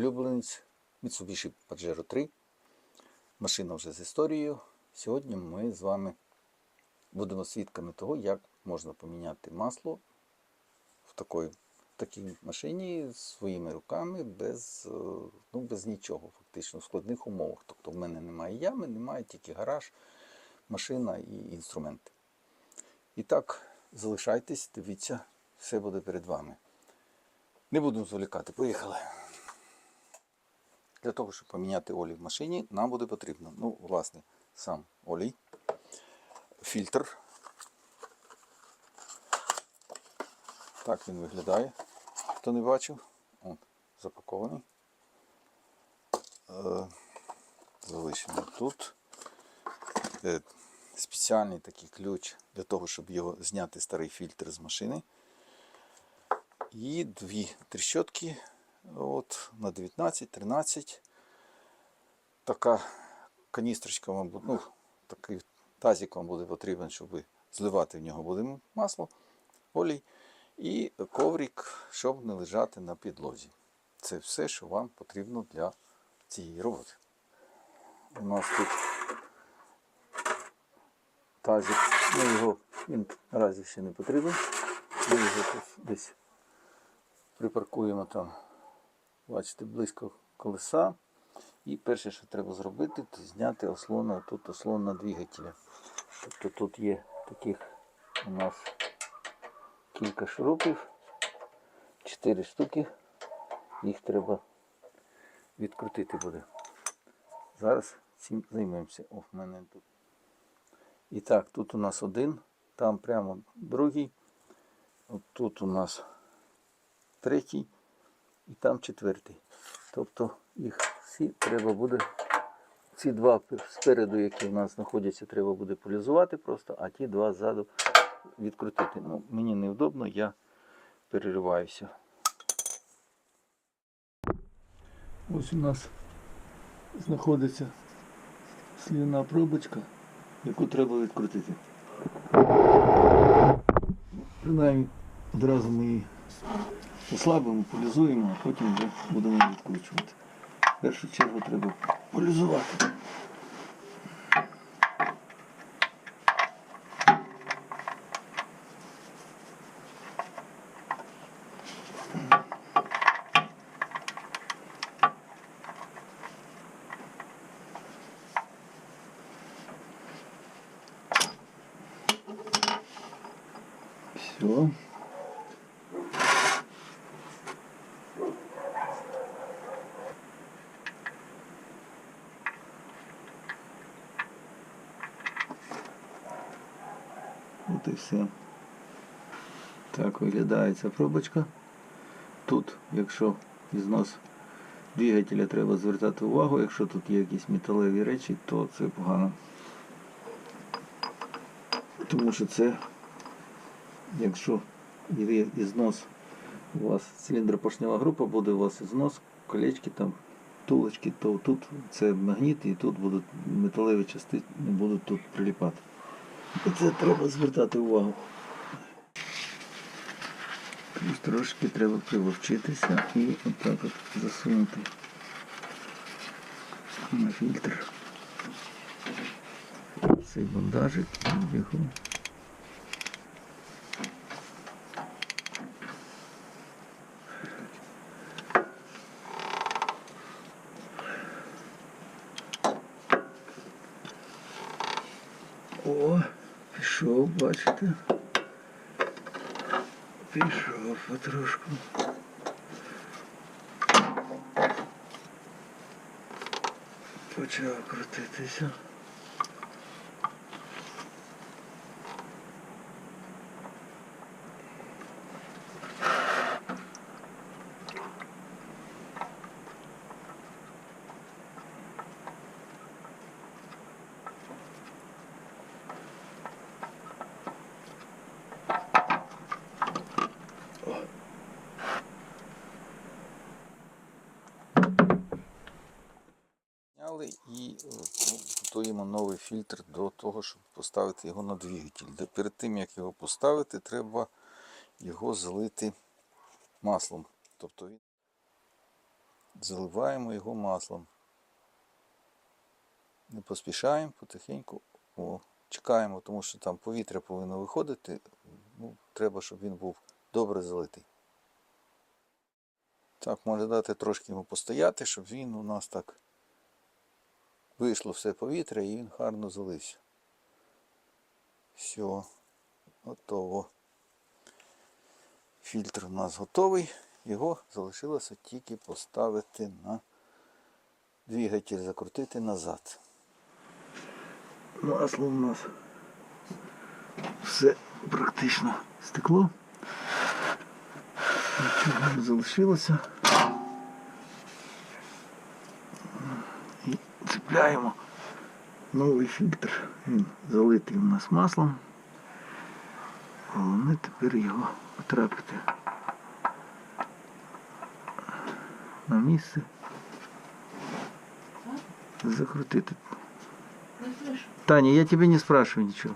улюбленець Mitsubishi Pajero 3. Машина вже з історією. Сьогодні ми з вами будемо свідками того, як можна поміняти масло в такій, в такій машині своїми руками без, е, ну, без нічого, фактично, в складних умовах. Тобто в мене немає ями, немає тільки гараж, машина і інструменти. І так, залишайтесь, дивіться, все буде перед вами. Не будемо зволікати, поїхали. Для того, щоб поміняти олій в машині, нам буде потрібно, ну, власне, сам олій, фільтр. Так він виглядає. Хто не бачив, От, запакований. Е, залишимо тут. Е, спеціальний такий ключ для того, щоб його зняти старий фільтр з машини. І дві тріщотки от, на 19-13. Така каністрочка вам буде, ну, такий тазик вам буде потрібен, щоб зливати в нього буде масло, олій. І коврик, щоб не лежати на підлозі. Це все, що вам потрібно для цієї роботи. У нас тут тазик, ну його він наразі ще не потрібен. Ми його тут десь припаркуємо там, бачите, близько колеса. І перше, що треба зробити, це зняти ослона, тут ослон на двигателя. Тобто тут є таких у нас кілька шурупів, 4 штуки. Їх треба відкрутити буде. Зараз цим займемося. О, в мене тут. І так, тут у нас один, там прямо другий. От тут у нас третій і там четвертий. Тобто їх всі треба буде, ці два спереду, які в нас знаходяться, треба буде полізувати просто, а ті два ззаду відкрутити. Ну, мені невдобно, я перериваюся. Ось у нас знаходиться слівна пробочка, яку треба відкрутити. Принаймні одразу ми її ослабимо, полізуємо, а потім вже будемо відкручувати. В першу чергу треба полізувати. Все. От і все. Так виглядає ця пробочка. Тут, якщо ізнос двигателя треба звертати увагу, якщо тут є якісь металеві речі, то це погано. Тому що це якщо є ізнос, у вас циліндропоршнева група, буде у вас ізнос, колечки там, тулочки, то тут це магніт і тут будуть металеві частини будуть тут приліпати. І це треба звертати увагу. Трошки треба приловчитися і отак от засунути на фільтр. Цей бандажик його. О, пішов, бачите. Пішов потрошку. Почав крутитися. Зняли і е, ну, готуємо новий фільтр до того, щоб поставити його на двигатель. Перед тим як його поставити, треба його залити маслом. Тобто заливаємо його маслом. Не поспішаємо, потихеньку о, чекаємо, тому що там повітря повинно виходити. Ну, треба, щоб він був добре залитий. Так, може дати трошки йому постояти, щоб він у нас так вийшло все повітря і він гарно залився. Все, готово. Фільтр у нас готовий. Його залишилося тільки поставити на двигатель, закрутити назад. Масло у нас все практично стекло. Нічого не залишилося. Цепляємо новий фільтр. Він залитий у нас маслом. Головне тепер його потрапити на місце. Закрутити Таня, я тебе не спрашиваю ничего.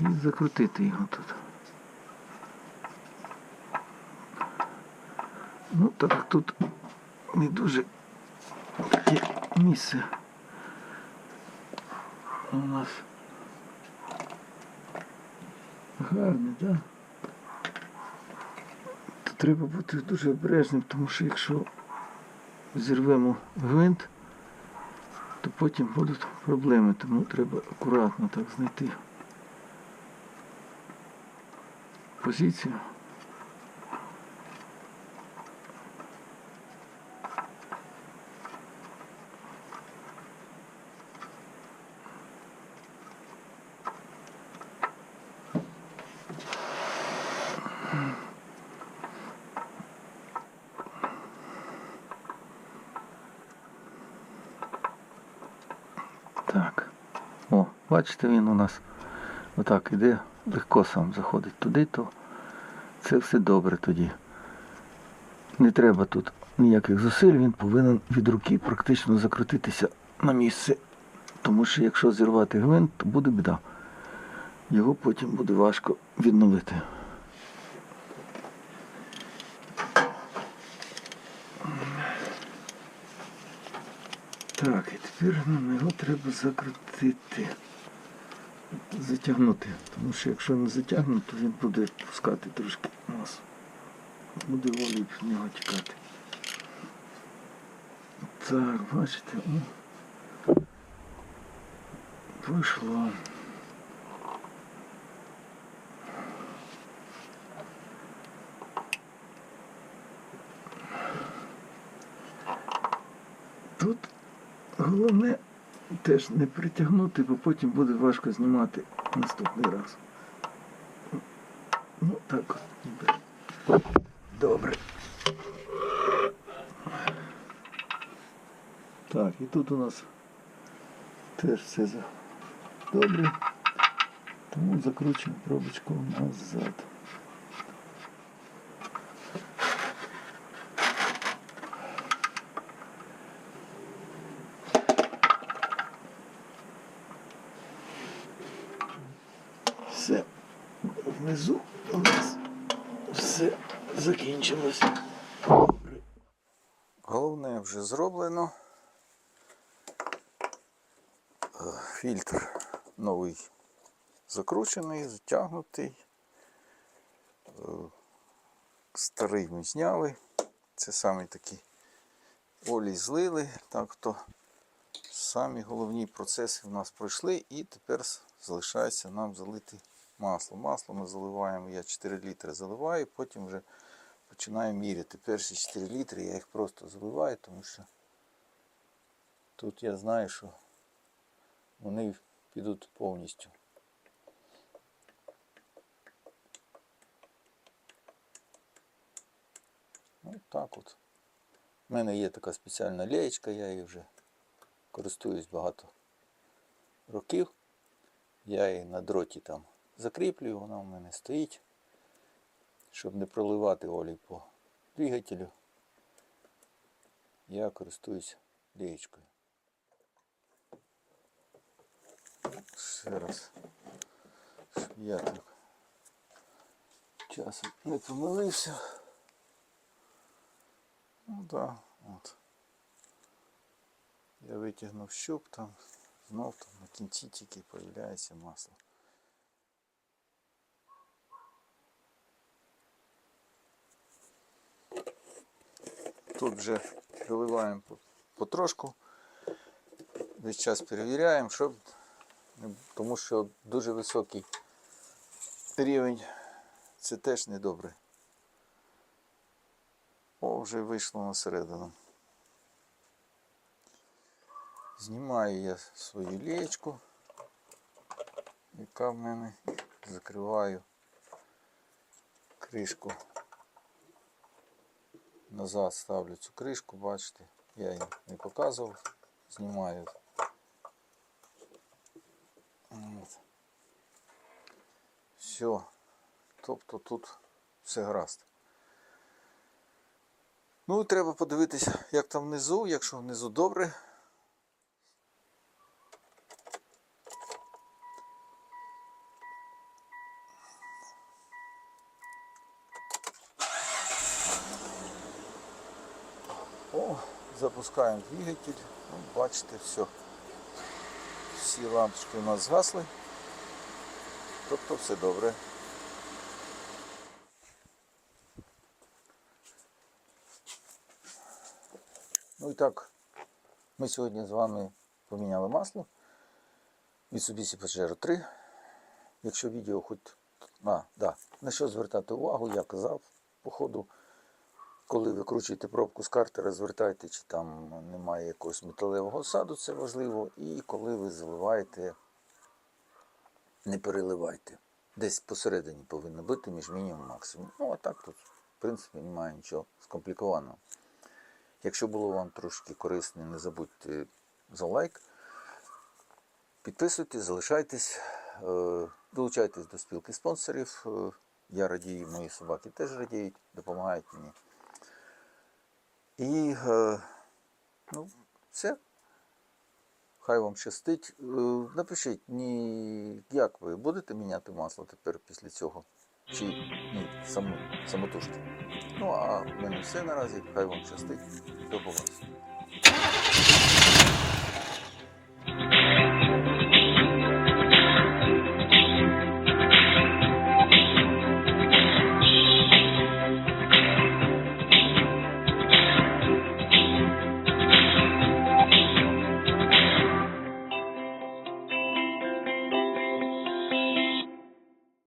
І закрутити його тут. Ну, так тут не дуже таке місце у нас гарне, так? Да? То треба бути дуже обережним, тому що якщо зірвемо гвинт, то потім будуть проблеми, тому треба акуратно так знайти позицію. Так. О, бачите, він у нас отак іде, легко сам заходить туди, то це все добре тоді. Не треба тут ніяких зусиль, він повинен від руки практично закрутитися на місце. Тому що якщо зірвати гвинт, то буде біда. Його потім буде важко відновити. Так, і тепер нам його треба закрутити. Затягнути. Тому що якщо не затягнути, то він буде пускати трошки масу. Буде волі в нього тікати. Так, бачите, о. Вийшло. Тут головне теж не притягнути, бо потім буде важко знімати наступний раз. Ну так от ніби. Добре. Так, і тут у нас теж все добре. Тому закручуємо пробочку назад. Все внизу у нас все закінчилось. Добре. Вже зроблено. Е, Фільтр новий закручений, затягнутий. Е, Старий ми зняли. Це самі такі олій злили. Так то самі головні процеси в нас пройшли і тепер залишається нам залити масло. Масло ми заливаємо, я 4 літри заливаю, потім вже починаю міряти. Перші 4 літри я їх просто заливаю, тому що тут я знаю, що вони підуть повністю. Ну так от. У мене є така спеціальна леєчка, я її вже користуюсь багато років. Я її на дроті там закріплюю, вона у мене стоїть, щоб не проливати олій по двигателю. Я користуюсь леєчкою. Ще раз. Щоб я так часом не помилився. Ну да, от. Я витягнув щуп там, знов там на кінці тільки появляється масло. Тут вже приливаємо по- потрошку. Весь час перевіряємо, щоб тому що дуже високий рівень це теж недобре. О, вже вийшло на середину. Знімаю я свою лєчку, яка в мене закриваю кришку. Назад ставлю цю кришку, бачите, я її не показував, знімаю. От. Все. Тобто тут все гаразд. Ну, треба подивитися, як там внизу, якщо внизу добре. О, запускаємо двигатель. Ну, бачите, все. Всі лампочки у нас згасли. Тобто все добре. Ну і так, ми сьогодні з вами поміняли масло. Mitsubishi Pajero 3. Якщо відео хоч. А, да. На що звертати увагу, я казав по ходу, коли ви кручуєте пробку з картера, звертайте, чи там немає якогось металевого саду, це важливо. І коли ви заливаєте, не переливайте. Десь посередині повинно бути між мінімум і максимум. Ну, а так тут, в принципі, немає нічого скомплікованого. Якщо було вам трошки корисно, не забудьте за лайк. Підписуйтесь, залишайтесь, е, долучайтесь до спілки спонсорів. Е, Я радію, мої собаки теж радіють, допомагають мені. І е, ну, все. Хай вам щастить. Е, Напишіть, ні, як ви будете міняти масло тепер після цього? Чи ні, саму, самотужки. Ну, а в мене все наразі. Хай вам щастить. До побачення.